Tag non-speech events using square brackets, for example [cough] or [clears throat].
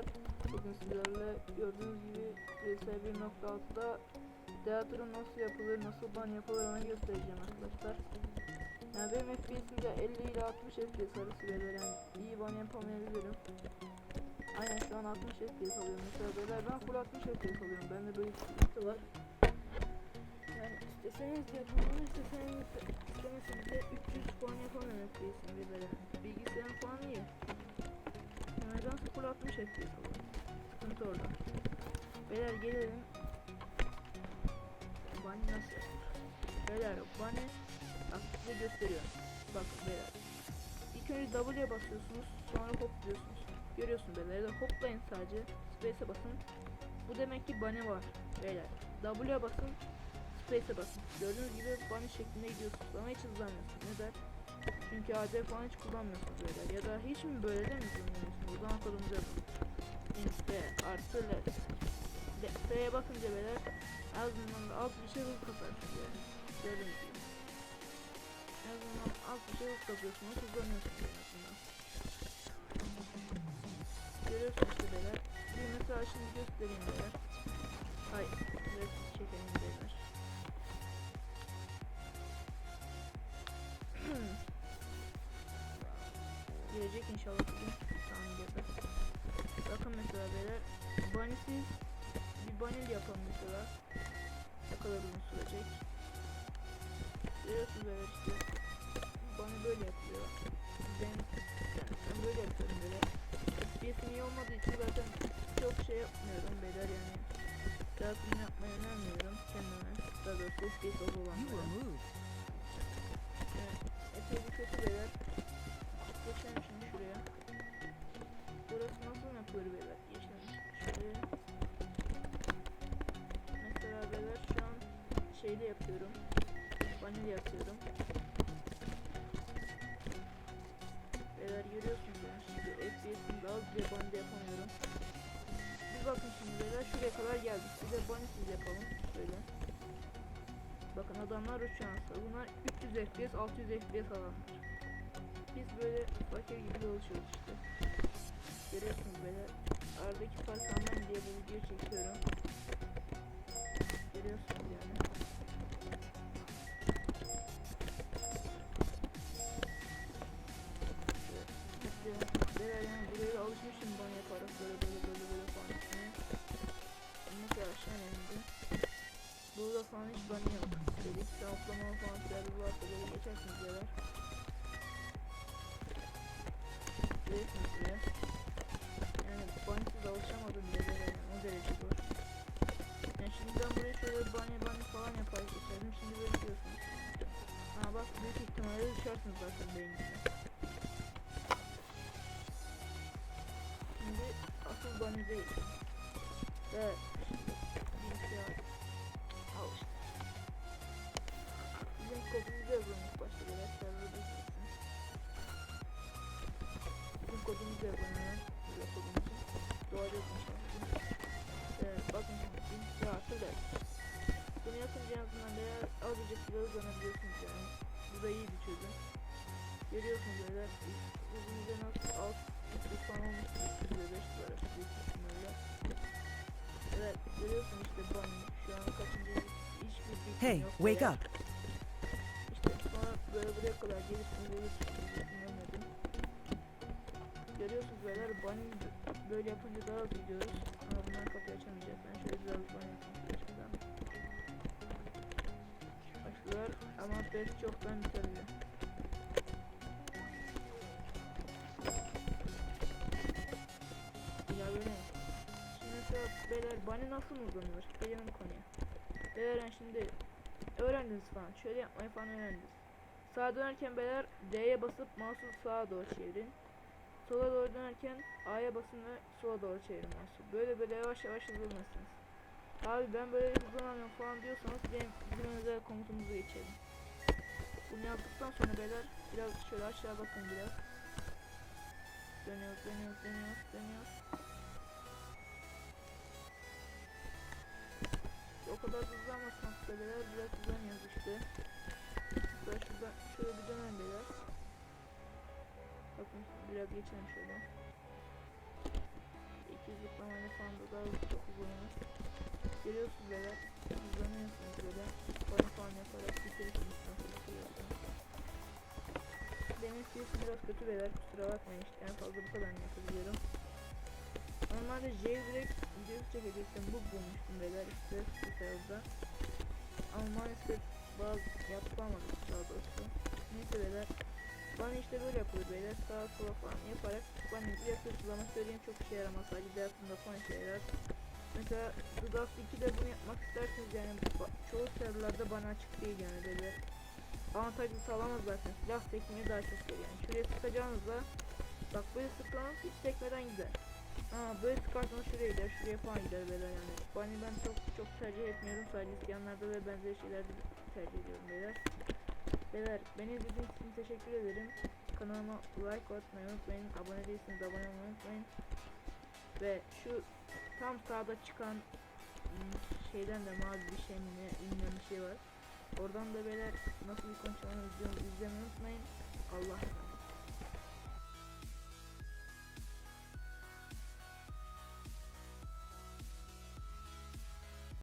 arkadaşlar. Bugün sizlerle gördüğünüz gibi CS 1.6'da Teatro nasıl yapılır, nasıl ban yapılır onu göstereceğim arkadaşlar. Yani benim FPS'im de 50 ile 60 FPS arası böyle yani iyi ban yapamayabilirim. Aynen şu an 60 FPS alıyorum mesela beyler ben full 60 FPS alıyorum. Bende böyle bir sıkıntı var. Yani isteseniz yapın ama isteseniz istemeseniz de 300 puan yapamıyorum FPS'im böyle. Bilgisayarım falan iyi. Nedense full 60 FPS alıyorum. Sıkıntı orada. Beyler gelelim. Bunny nasıl yapılır? Beyler Bunny bak size gösteriyorum. Bakın beyler. İlk önce W'ye basıyorsunuz sonra hop diyorsunuz. Görüyorsun beyler da hoplayın sadece. Space'e basın. Bu demek ki Bunny var beyler. W'ye basın. Space'e basın. Gördüğünüz gibi Bunny şeklinde gidiyorsunuz ama hiç hızlanmıyorsunuz. Neden? Çünkü AD falan hiç kullanmıyorsunuz beyler. Ya da hiç mi böyle de let. T'ye bakınca azından da alt bir şey hız kaparsınız yani. Gördüğünüz gibi. En azından alt bir şey hız kapıyorsunuz. Hızlanıyorsunuz en azından. Görüyorsunuz işte beyler. Bir mesela şimdi göstereyim beyler. Ay, biraz çekelim beyler. [clears throat] Gelecek inşallah bugün. Tamam gelir. Bakın mesela beyler. Bunny'siz bir bunny yapalım mesela. Ne kadar uzun sürecek. Görüyorsunuz beyler işte. Bunny böyle yapıyor. Ben, ben, ben böyle yapıyorum böyle. FPS'im iyi olmadığı için zaten çok şey yapmıyorum beyler yani. Dağıtım yapmayı önermiyorum kendime. Daha doğrusu FPS az olanlara. Evet, epey bir kötü beyler. Geçelim şimdi şuraya. Burası nasıl yapılır beyler? Şeyde yapıyorum. Vanil yapıyorum. Beyler görüyorsunuz yani şimdi FPS'im daha az bir bande yapamıyorum. Bir bakın şimdi beyler şuraya kadar geldik. Bir de banisiz yapalım. Şöyle. Bakın adamlar aslında. Bunlar 300 FPS, 600 FPS alanlar. Biz böyle fakir gibi dolaşıyoruz işte. Görüyorsunuz böyle. Aradaki fark anlayın diye bu videoyu çekiyorum. Görüyorsunuz yani. Falan hiç ban yok. Dedik atlama falan filan bir varsa böyle geçersiniz beyler. Görüyorsunuz buraya. Yani bansiz alışamadım bile böyle yani o derece bu. Yani şimdi ben buraya şöyle banyo banyo falan yapar geçerdim. Şimdi böyle diyorsunuz. Ha bak büyük ihtimalle düşersiniz zaten beyninize. Şimdi asıl banyo değil. Ve kodumuzu yazalım ilk başta gitsin. Bizim kodumuzu yazalım hemen. Kodumuzu. Doğacağız inşallah. Evet bakın şimdi artı der. Bunu yapınca en azından beyler azıcık bile hızlanabiliyorsunuz yani. Bu da iyi bir çözüm. Görüyorsunuz beyler. Hızımızda nasıl alt bir falan olmuş. 305 var. Büyük ihtimalle. Evet görüyorsun işte ben şu an kaçıncı hiçbir fikrim Hey, yok. wake Beyler. up. Böyle buraya kadar gelirsiniz gelirsiniz görmedim. Görüyorsunuz beyler bunny böyle yapınca daha gidiyoruz. Ama bunlar kapıyı açamayacak. Ben şöyle biraz bunny yapayım. Başlılar ama pes çoktan bitirdi. Ya böyle Şimdi mesela beyler bunny nasıl uzanılır? Gelelim konuya. Beyler şimdi öğrendiniz falan. Şöyle yapmayı falan öğrendiniz. Sağa dönerken beyler D'ye basıp mouse'u sağa doğru çevirin. Sola doğru dönerken A'ya basın ve sola doğru çevirin mouse'u. Böyle böyle yavaş yavaş hızlanırsınız. Abi ben böyle hızlanamıyorum falan diyorsanız benim bizim özel komutumuzu geçelim. Bunu yaptıktan sonra beyler biraz şöyle aşağı bakın biraz. Dönüyoruz, dönüyoruz, dönüyoruz, dönüyoruz. O kadar hızlanmasın beyler biraz hızlanıyoruz işte. Geçelim şöyle. 200 falan da daha çok hızlanır. Görüyorsunuz beyler. Hızlanıyorsunuz böyle. Bana falan yaparak bitirirsiniz. Benim sesim biraz kötü beyler. Kusura bakmayın işte. En fazla bu kadar yapabiliyorum. Normalde jailbreak videosu çekecektim. Bu bulmuştum beyler işte bu sırada. Ama maalesef bazı yapamadım daha doğrusu. Neyse beyler. Bana işte böyle yapılır beyler. Sağa sola falan yaparak bana yapıyorsunuz ama söyleyeyim çok işe yaramaz. Sadece dersinde falan işe yarar. Mesela Dust 2'de bunu yapmak isterseniz yani çoğu serverlarda bana açık değil yani beyler. Avantajlı sağlamaz zaten. Silah sekmeyi daha çok seviyor. Yani şuraya sıkacağınızda bak böyle sıklanıp hiç sekmeden gider. Aa böyle sıkarsanız şuraya gider, şuraya falan gider beyler yani. Bunny ben çok çok tercih etmiyorum. Sadece isyanlarda ve benzeri şeylerde tercih ediyorum beyler. Beyler beni izlediğiniz için teşekkür ederim. Kanalıma like atmayı unutmayın. Abone değilseniz abone olmayı unutmayın. Ve şu tam sağda çıkan şeyden de mavi bir şey mi ünlem bir şey var. Oradan da beyler nasıl bir konuşmalarını izliyorsunuz izlemeyi unutmayın.